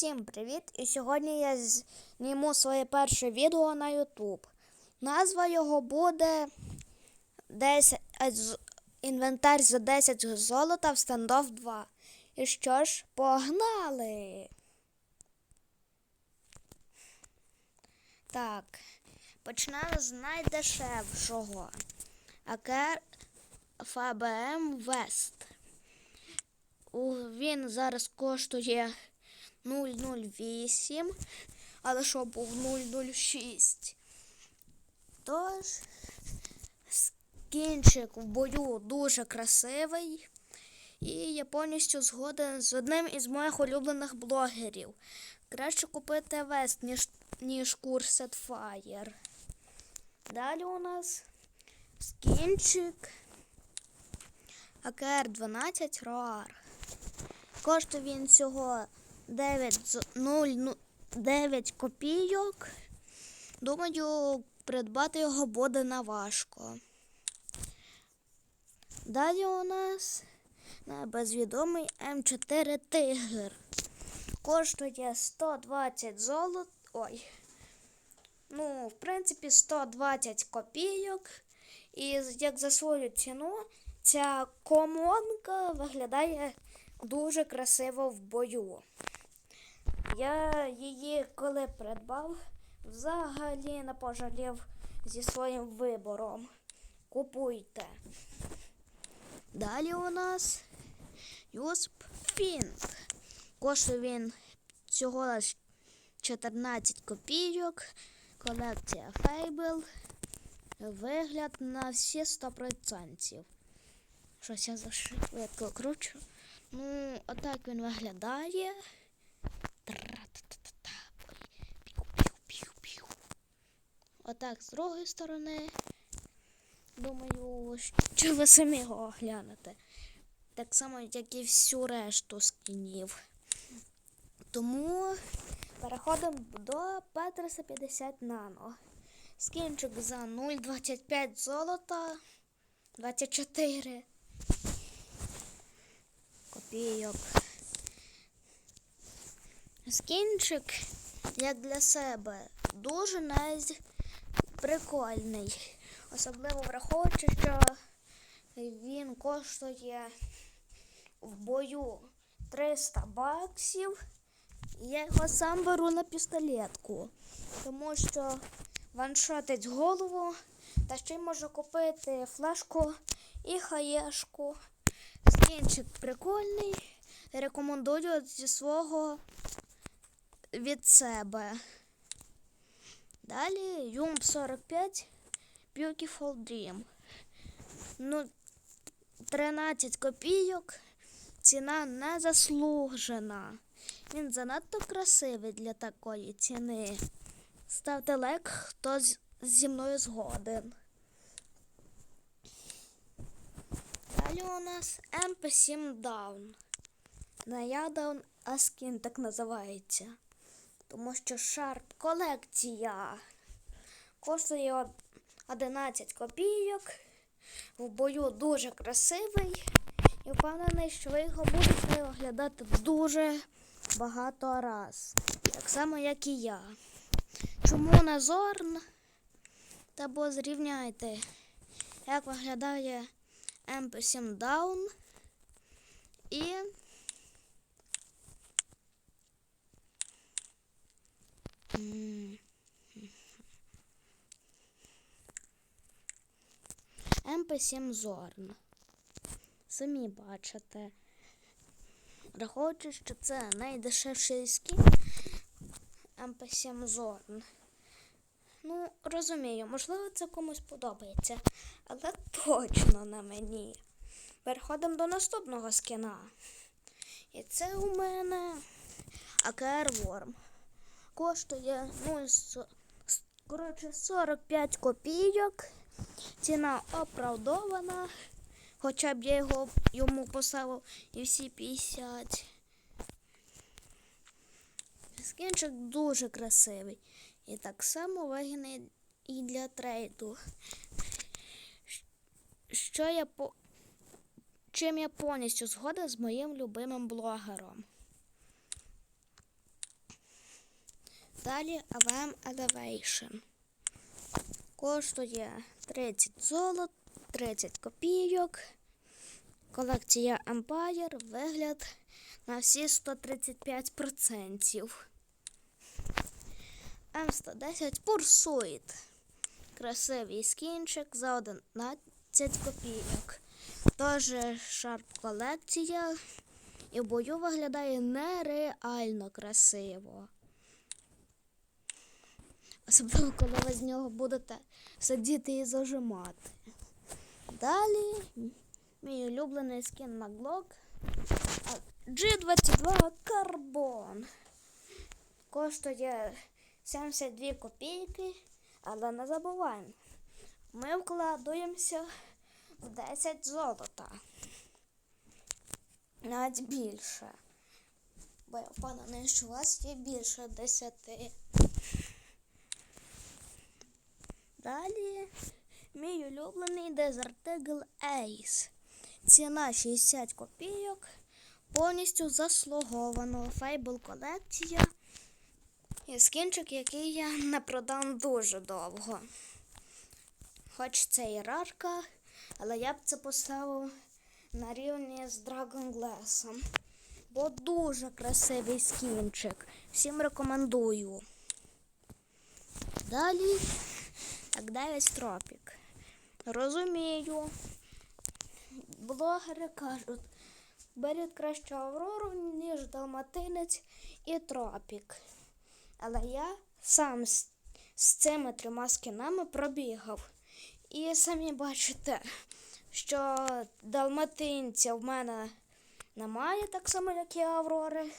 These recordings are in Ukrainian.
Всім привіт! І сьогодні я зніму своє перше відео на YouTube. Назва його буде 10, е, інвентар за 10 золота в стендов 2. І що ж, погнали! Так, почнемо з найдешевшого. АКР ФБМ Вест. Він зараз коштує 008, але що був 006. Тож, скінчик в бою дуже красивий. І я повністю згоден з одним із моїх улюблених блогерів. Краще купити вест, ніж, ніж курс Fire. Далі у нас скінчик АКР 12 Роар. Коштує він всього 9, 0, ну, 9 копійок. Думаю, придбати його буде наважко. Далі у нас безвідомий М4 Тигр. Коштує 120 золот. Ой. Ну, в принципі, 120 копійок. І як за свою ціну, ця комонка виглядає дуже красиво в бою. Я її коли придбав, взагалі не пожалів зі своїм вибором. Купуйте. Далі у нас Юсп Фінт. Коштує він всього лиш 14 копійок. Колекція Fable. Вигляд на всі 100%. Щось я зашвидко кручу. Ну, отак він виглядає. Отак з другої сторони. Думаю, що ви самі його оглянете. Так само, як і всю решту скінів. Тому переходимо до Петреса 50 Нано. Скінчик за 0,25 золота. 24 копійок. Скінчик, як для себе, дуже навіть прикольний. Особливо враховуючи, що він коштує в бою 300 баксів. Я його сам беру на пістолетку, тому що ваншотить голову, та ще й можу купити флешку і хаєшку. Скінчик прикольний. Рекомендую зі свого від себе. Далі Юмп 45 Beautiful Dream. Ну, 13 копійок. Ціна не заслужена. Він занадто красивий для такої ціни. Ставте лайк, хто зі мною згоден. Далі у нас MP7 Down. Не я Down, а скін так називається. Тому що шарп колекція. Коштує 11 копійок. В бою дуже красивий. І впевнений, що ви його будете оглядати дуже багато раз. Так само, як і я. Чому не Зорн? Та бо зрівняйте, як виглядає MP7 Down і М. MP7 Зорн. Самі бачите. Враховуючи, що це найдешевший скін MP7 Зорн. Ну, розумію, можливо, це комусь подобається, але точно на мені. Переходимо до наступного скіна. І це у мене AKR Worm. Коштує ну, коротше, 45 копійок. Ціна оправдована. Хоча б я його йому поставив і всі 50. Скінчик дуже красивий. І так само вигідний і для трейду. Що я по... Чим я повністю згоден з моїм любимим блогером. Далі AVM Elevation. Коштує 30 золот, 30 копійок. Колекція Empire, вигляд на всі 135%. М110 Pursuit. Красивий скінчик за 11 копійок. Тож шарп колекція. І в бою виглядає нереально красиво. Особливо, коли ви з нього будете сидіти і зажимати. Далі мій улюблений скін а, G22 Carbon. Коштує 72 копійки, але не забуваємо. Ми вкладуємося в 10 золота. Навіть більше. Бо я впевнений, що у вас є більше 10. Далі мій улюблений Desert Eagle Ace. Ціна 60 копійок. Повністю заслуговано. Фейбл колекція. І скінчик, який я не продам дуже довго. Хоч це і рарка, але я б це поставив на рівні з Dragon Glass. Бо дуже красивий скінчик. Всім рекомендую. Далі так 9 тропік. Розумію. Блогери кажуть, беріть краще Аврору, ніж Далматинець і Тропік. Але я сам з, з цими трьома скінами пробігав. І самі бачите, що далматинця в мене немає, так само, як і Аврори.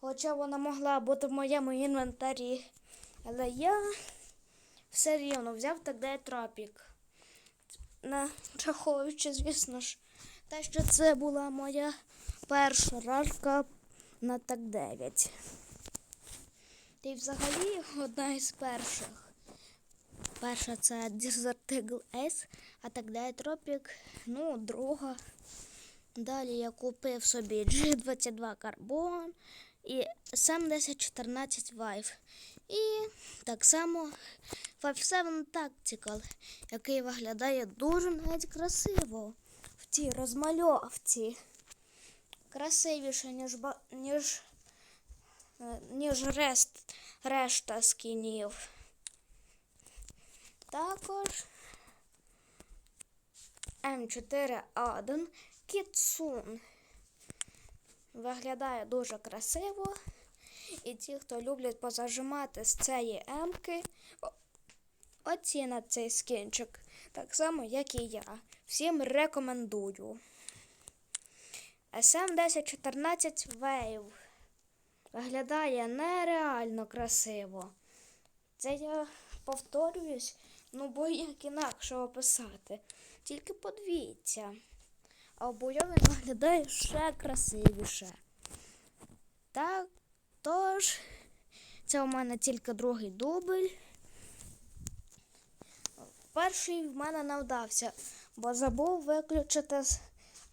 Хоча вона могла бути в моєму інвентарі. Але я все рівно взяв тоді тропік. Нараховуючи, звісно ж, те, що це була моя перша рарка на так 9. Та й взагалі одна із перших. Перша це Desert Eagle S, а далі тропік, ну, друга. Далі я купив собі G22 Carbon і SM1014 Vive. І так само 57 Tactical, який виглядає дуже навіть красиво в цій розмальовці. Красивіше, ніж, ніж, е, ніж рест, решта скінів. Також М4А1 Кітсун. Виглядає дуже красиво. І ті, хто люблять позажимати з цієї М-ки, о- оцінять цей скінчик. Так само, як і я. Всім рекомендую. SM1014 Wave. Виглядає нереально красиво. Це я повторююсь, ну бо як інакше описати. Тільки подивіться. А обойовий виглядає ще красивіше. Так, тож, це у мене тільки другий дубль. Перший в мене не вдався, бо забув виключити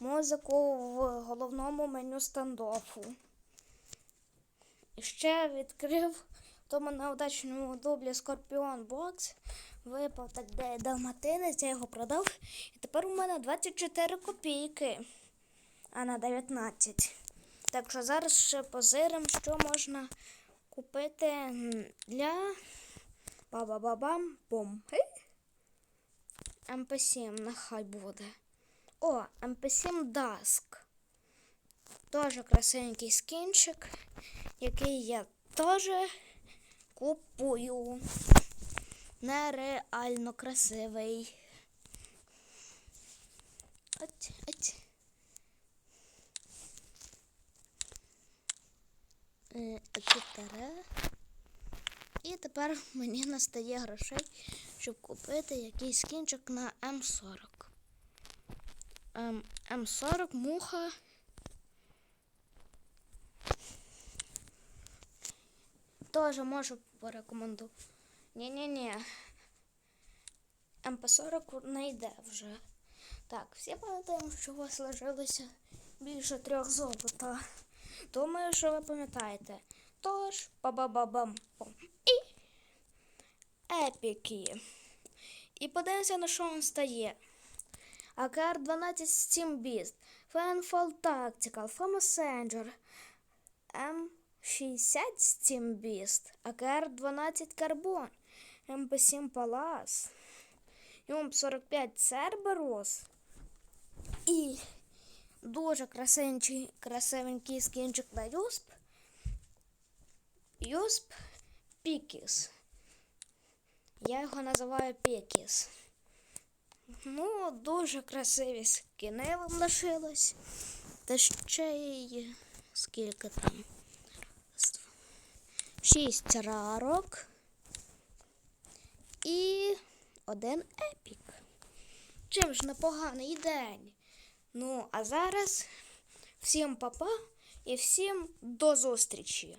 музику в головному меню стандофу. І ще відкрив в тому неудачному дублі Скорпіон Бокс. Випав так де далматинець, я його продав. І тепер у мене 24 копійки, а на 19. Так що зараз ще позиримо, що можна купити для ба-ба-ба-бам бом. МП7 нехай буде. О, МП7 Dusk. Тоже красивенький скінчик, який я теж купую. Нереально красивий. От, от. Е. І тепер мені настає грошей, щоб купити якийсь скінчик на М40. Ем, М40 муха. Тоже можу порекомендувати. Ні-ні-ні. МП40 не йде вже. Так, всі пам'ятаємо, що у вас лишилося більше трьох золота. Думаю, що ви пам'ятаєте. Тож, ба-ба-ба-бам. пом. І епіки. І подивимося, на що він стає. АКР 12 Steam Beast, Fanfall Tactical, Fo Messenger, М60 Steam Beast, АКР 12 Carbon, МП7 Palace, Юмп 45 Cerberus і дуже красивенький, красивенький скінчик на Юсп. Юсп Пікіс. Я його називаю Пікіс. Ну, дуже красиві скини вам лишилось. Та ще й скільки там? Шість рарок. І один епік. Чим ж непоганий день. Ну, а зараз всім папа і всім до зустрічі.